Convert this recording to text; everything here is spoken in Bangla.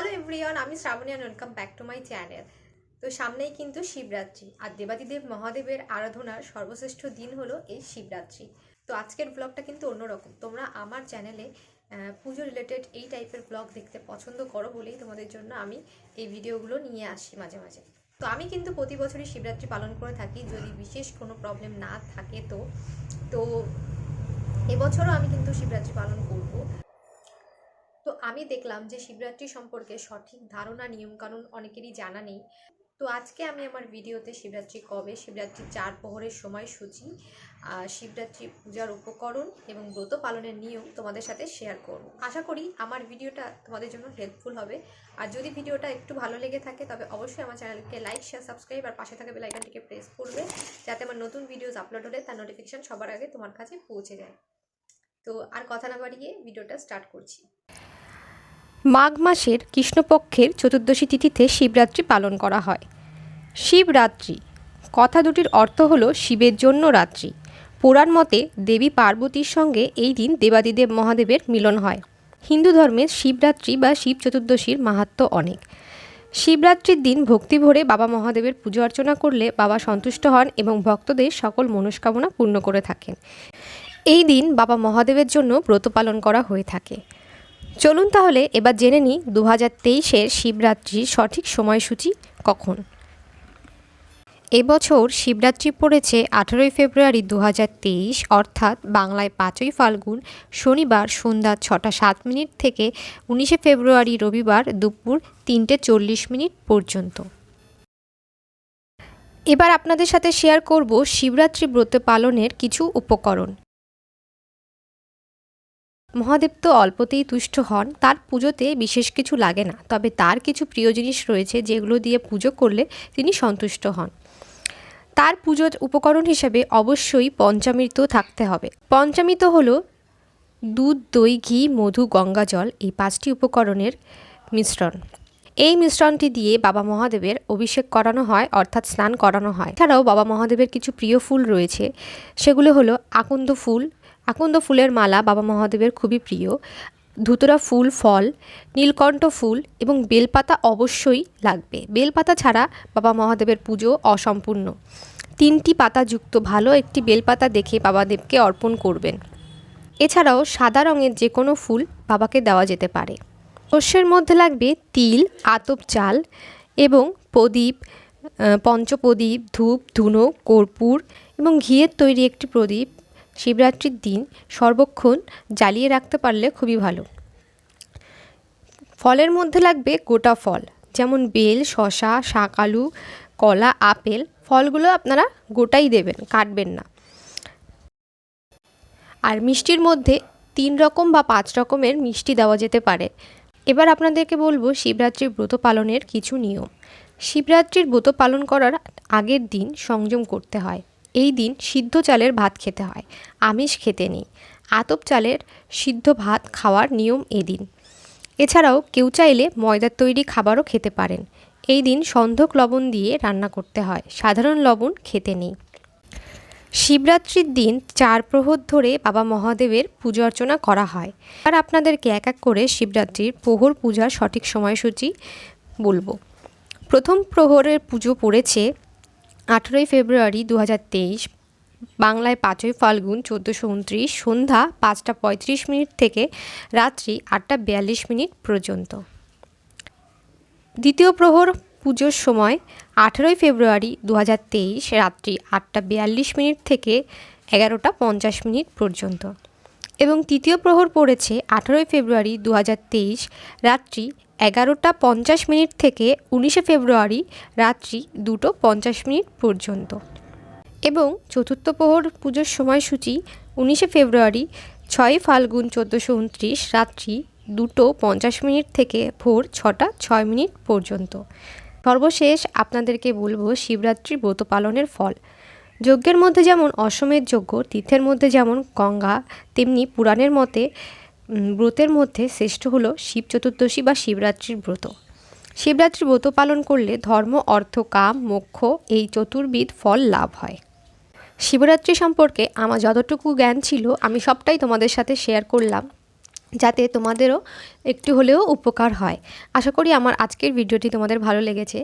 হ্যালো এভরিওয়ান আমি Shrabani and welcome back to my channel তো সামনেই কিন্তু শিবরাত্রি, আর দেবাদিদেব মহাদেবের আরাধনার সর্বশ্রেষ্ঠ দিন হলো এই শিবরাত্রি। তো আজকের ব্লগটা কিন্তু অন্যরকম। তোমরা আমার চ্যানেলে পুজো রিলেটেড এই টাইপের ব্লগ দেখতে পছন্দ করো বলেই তোমাদের জন্য আমি এই ভিডিওগুলো নিয়ে আসি মাঝে মাঝে। তো আমি কিন্তু প্রতি বছরই শিবরাত্রি পালন করে থাকি, যদি বিশেষ কোনো প্রবলেম না থাকে তো। তো এবছরও আমি কিন্তু শিবরাত্রি পালন করব। তো আমি দেখলাম যে শিবরাত্রি সম্পর্কে সঠিক ধারণা, নিয়মকানুন অনেকেরই জানা নেই। তো আজকে আমি আমার ভিডিওতে শিবরাত্রি কবে, শিবরাত্রি চার প্রহরের সময়সূচি শিবরাত্রি পূজার উপকরণ এবং ব্রত পালনের নিয়ম তোমাদের সাথে শেয়ার করব। আশা করি আমার ভিডিওটা তোমাদের জন্য হেল্পফুল হবে। আর যদি ভিডিওটা একটু ভালো লেগে থাকে, তবে অবশ্যই আমার চ্যানেলকে লাইক শেয়ার সাবস্ক্রাইব আর পাশে থাকা বেলাইকানটিকে প্রেস করবে, যাতে আমার নতুন ভিডিওস আপলোড হলে তার নোটিফিকেশন সবার আগে তোমার কাছে পৌঁছে যায়। তো আর কথা না বাড়িয়ে ভিডিওটা স্টার্ট করছি। মাঘ মাসের কৃষ্ণপক্ষের চতুর্দশী তিথিতে শিবরাত্রি পালন করা হয়। শিবরাত্রি কথা দুটির অর্থ হল শিবের জন্য রাত্রি। পুরাণ মতে দেবী পার্বতীর সঙ্গে এই দিন দেবাদিদেব মহাদেবের মিলন হয়। হিন্দু ধর্মে শিবরাত্রি বা শিব চতুর্দশীর মাহাত্ম্য অনেক। শিবরাত্রির দিন ভক্তি ভরে বাবা মহাদেবের পুজো অর্চনা করলে বাবা সন্তুষ্ট হন এবং ভক্তদের সকল মনস্কামনা পূর্ণ করে থাকেন। এই দিন বাবা মহাদেবের জন্য ব্রত পালন করা হয়ে থাকে। চলুন তাহলে এবার জেনে নিই দু হাজার তেইশের শিবরাত্রির সঠিক সময়সূচি কখন। এবছর শিবরাত্রি পড়েছে আঠেরোই ফেব্রুয়ারি দু হাজার তেইশ, অর্থাৎ বাংলায় পাঁচই ফাল্গুন, শনিবার সন্ধ্যা ছটা সাত মিনিট থেকে উনিশে ফেব্রুয়ারি রবিবার দুপুর তিনটে চল্লিশ মিনিট পর্যন্ত। এবার আপনাদের সাথে শেয়ার করব শিবরাত্রি ব্রত পালনের কিছু উপকরণ। মহাদেব তো অল্পতেই তুষ্ট হন, তার পুজোতে বিশেষ কিছু লাগে না, তবে তার কিছু প্রিয় জিনিস রয়েছে যেগুলো দিয়ে পুজো করলে তিনি সন্তুষ্ট হন। তার পুজোর উপকরণ হিসেবে অবশ্যই পঞ্চামৃত থাকতে হবে। পঞ্চামৃত হলো দুধ, দই, ঘি, মধু, গঙ্গা জল এই পাঁচটি উপকরণের মিশ্রণ। এই মিশ্রণটি দিয়ে বাবা মহাদেবের অভিষেক করানো হয়, অর্থাৎ স্নান করানো হয়। এছাড়াও বাবা মহাদেবের কিছু প্রিয় ফুল রয়েছে, সেগুলো হলো আকন্দ ফুল আকন্দ ফুলের মালা বাবা মহাদেবের খুবই প্রিয়। ধুতরা ফুল, ফল, নীলকণ্ঠ ফুল এবং বেলপাতা অবশ্যই লাগবে। বেলপাতা ছাড়া বাবা মহাদেবের পুজো অসম্পূর্ণ। তিনটি পাতাযুক্ত ভালো একটি বেলপাতা দেখে বাবাদেবকে অর্পণ করবেন। এছাড়াও সাদা রঙের যে কোনো ফুল বাবাকে দেওয়া যেতে পারে। শস্যের মধ্যে লাগবে তিল, আতপ চাল এবং প্রদীপ পঞ্চপ্রদীপ, ধূপ, ধুনো, কর্পূর এবং ঘিয়ের তৈরি একটি প্রদীপ শিবরাত্রির দিন সর্বক্ষণ জ্বালিয়ে রাখতে পারলে খুবই ভালো। ফলের মধ্যে লাগবে গোটা ফল, যেমন বেল শশা শাক আলু, কলা, আপেল, ফলগুলো আপনারা গোটাই দেবেন, কাটবেন না। আর মিষ্টির মধ্যে তিন রকম বা পাঁচ রকমের মিষ্টি দেওয়া যেতে পারে। এবার আপনাদেরকে বলব শিবরাত্রির ব্রত পালনের কিছু নিয়ম। শিবরাত্রির ব্রত পালন করার আগের দিন সংযম করতে হয়। এই দিন সিদ্ধ চালের ভাত খেতে হয়। আমিষ খেতে নেই। আতপ চালের সিদ্ধ ভাত খাওয়ার নিয়ম এদিন এছাড়াও কেউ চাইলে ময়দার তৈরি খাবারও খেতে পারেন। এই দিন সন্ধক লবণ দিয়ে রান্না করতে হয়। সাধারণ লবণ খেতে নেই। শিবরাত্রির দিন চার প্রহর ধরে বাবা মহাদেবের পুজো অর্চনা করা হয়। আর আপনাদেরকে এক এক করে শিবরাত্রির প্রহর পূজার সঠিক সময়সূচি বলব। প্রথম প্রহরের পুজো পড়েছে আঠেরোই ফেব্রুয়ারি দু হাজার তেইশ, বাংলায় পাঁচই ফাল্গুন চোদ্দোশো উনত্রিশ, সন্ধ্যা পাঁচটা পঁয়ত্রিশ মিনিট থেকে রাত্রি আটটা বিয়াল্লিশ মিনিট পর্যন্ত। দ্বিতীয় প্রহর পুজোর সময় আঠেরোই ফেব্রুয়ারি দু হাজার তেইশ, রাত্রি আটটা বিয়াল্লিশ মিনিট থেকে এগারোটা পঞ্চাশ মিনিট পর্যন্ত। এবং তৃতীয় প্রহর পড়েছে আঠেরোই ফেব্রুয়ারি দু হাজার তেইশ, রাত্রি এগারোটা পঞ্চাশ মিনিট থেকে উনিশে ফেব্রুয়ারি রাত্রি দুটো পঞ্চাশ মিনিট পর্যন্ত। এবং চতুর্থ প্রহর পুজোর সময়সূচি উনিশে ফেব্রুয়ারি ছয়ই ফাল্গুন চোদ্দোশো উনত্রিশ রাত্রি দুটো পঞ্চাশ মিনিট থেকে ভোর ছটা ছয় মিনিট পর্যন্ত। সর্বশেষ আপনাদেরকে বলব শিবরাত্রি ব্রত পালনের ফল। যজ্ঞের মধ্যে যেমন অসমের যজ্ঞ, তীর্থের মধ্যে যেমন গঙ্গা, তেমনি পুরাণের মতে ব্রতের মধ্যে শ্রেষ্ঠ হল শিব চতুর্দশী বা শিবরাত্রির ব্রত। শিবরাত্রি ব্রত পালন করলে ধর্ম, অর্থ, কাম, মোক্ষ এই চতুর্বিধ ফল লাভ হয়। শিবরাত্রি সম্পর্কে আমার যতটুকু জ্ঞান ছিল, আমি সবটাই তোমাদের সাথে শেয়ার করলাম, যাতে তোমাদেরও একটু হলেও উপকার হয়। আশা করি আমার আজকের ভিডিওটি তোমাদের ভালো লেগেছে।